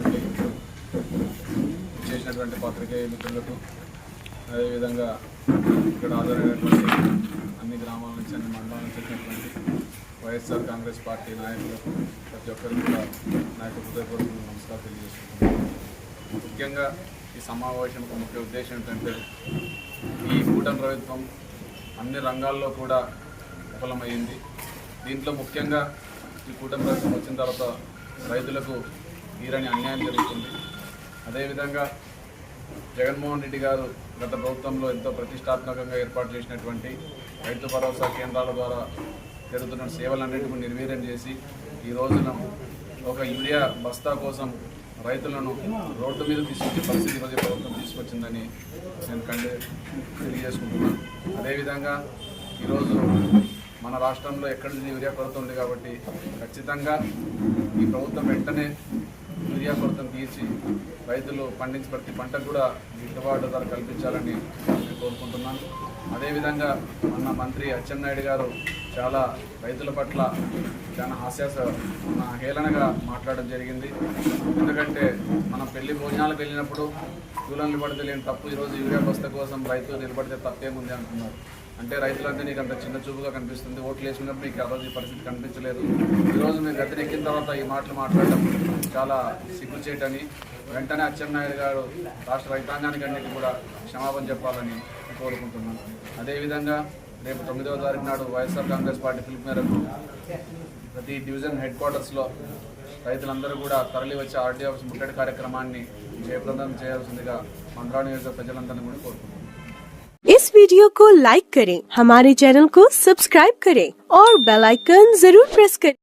కార్యక్రమానికి చేసినటువంటి పాత్రికేయ మిత్రులకు అదేవిధంగా ఇక్కడ హాజరైనటువంటి అన్ని గ్రామాల నుంచి అన్ని మండలాల నుంచి వచ్చినటువంటి వైఎస్ఆర్ కాంగ్రెస్ పార్టీ నాయకులకు ప్రతి ఒక్కరికి కూడా నాయకులు హృదయపూర్వక నమస్కారం తెలియజేస్తున్నాను ముఖ్యంగా ఈ సమావేశం ఒక ముఖ్య ఉద్దేశం ఏంటంటే ఈ కూటమి ప్రభుత్వం అన్ని రంగాల్లో కూడా విఫలమైంది దీంట్లో ముఖ్యంగా ఈ కూటమి ప్రభుత్వం వచ్చిన తర్వాత రైతులకు తీరని అన్యాయం జరుగుతుంది. అదేవిధంగా జగన్మోహన్ రెడ్డి గారు గత ప్రభుత్వంలో ఎంతో ప్రతిష్టాత్మకంగా ఏర్పాటు చేసినటువంటి రైతు భరోసా కేంద్రాల ద్వారా జరుగుతున్న సేవలన్నింటినీ నిర్వీర్యం చేసి ఈ రోజున ఒక యూరియా బస్తా కోసం రైతులను రోడ్డు మీద తీసుకొచ్చే పరిస్థితి ఈరోజు ప్రభుత్వం తీసుకొచ్చిందని నేను కండి తెలియజేసుకుంటున్నాను. అదేవిధంగా ఈరోజు మన రాష్ట్రంలో ఎక్కడ నుంచి యూరియా కొరత ఉంది కాబట్టి ఖచ్చితంగా ఈ ప్రభుత్వం వెంటనే యూరియా కొరతను తీసి రైతులు పండించి ప్రతి పంటకు కూడా గిట్టుబాటు ధర కల్పించాలని నేను కోరుకుంటున్నాను. అదేవిధంగా మన మంత్రి అచ్చెన్నాయుడు గారు చాలా రైతుల పట్ల చాలా హాస్యాస హేళనగా మాట్లాడడం జరిగింది. ఎందుకంటే మనం పెళ్ళి భోజనాలకు వెళ్ళినప్పుడు క్యూలో నిలబడితే లేని తప్పు ఈరోజు యూరియా బస్త కోసం రైతు నిలబడితే తప్పేముంది అంటున్నారు. అంటే రైతులంటే నీకు అంత చిన్న చూపుగా కనిపిస్తుంది ఓట్లు వేసినప్పుడు నీకు ఆ ఈ పరిస్థితి కనిపించలేదు. ఈరోజు మీరు గద్దెనెక్కిన తర్వాత ఈ మాటలు మాట్లాడడం చాలా సిగ్గుచేటని వెంటనే అచ్చెన్నాయుడు గారు రాష్ట్ర రైతాంగానికి అన్నిటి కూడా క్షమాపణ చెప్పాలని కోరుకుంటున్నాను. అదేవిధంగా రేపు తొమ్మిదవ తారీఖు నాడు వైఎస్ఆర్ కాంగ్రెస్ పార్టీ పిలుపు మేరకు ప్రతి డివిజన్ హెడ్ క్వార్టర్స్లో రైతులందరూ కూడా తరలి వచ్చి ఆర్డీ ఆఫీస్ ముట్టడి కార్యక్రమాన్ని జయప్రదం చేయాల్సిందిగా మంత్రా నియోజక ప్రజలందరినీ కూడా కోరుకుంటున్నాను इस वीडियो को लाइक करें हमारे चैनल को सब्सक्राइब करें और बेल आइकन जरूर प्रेस करें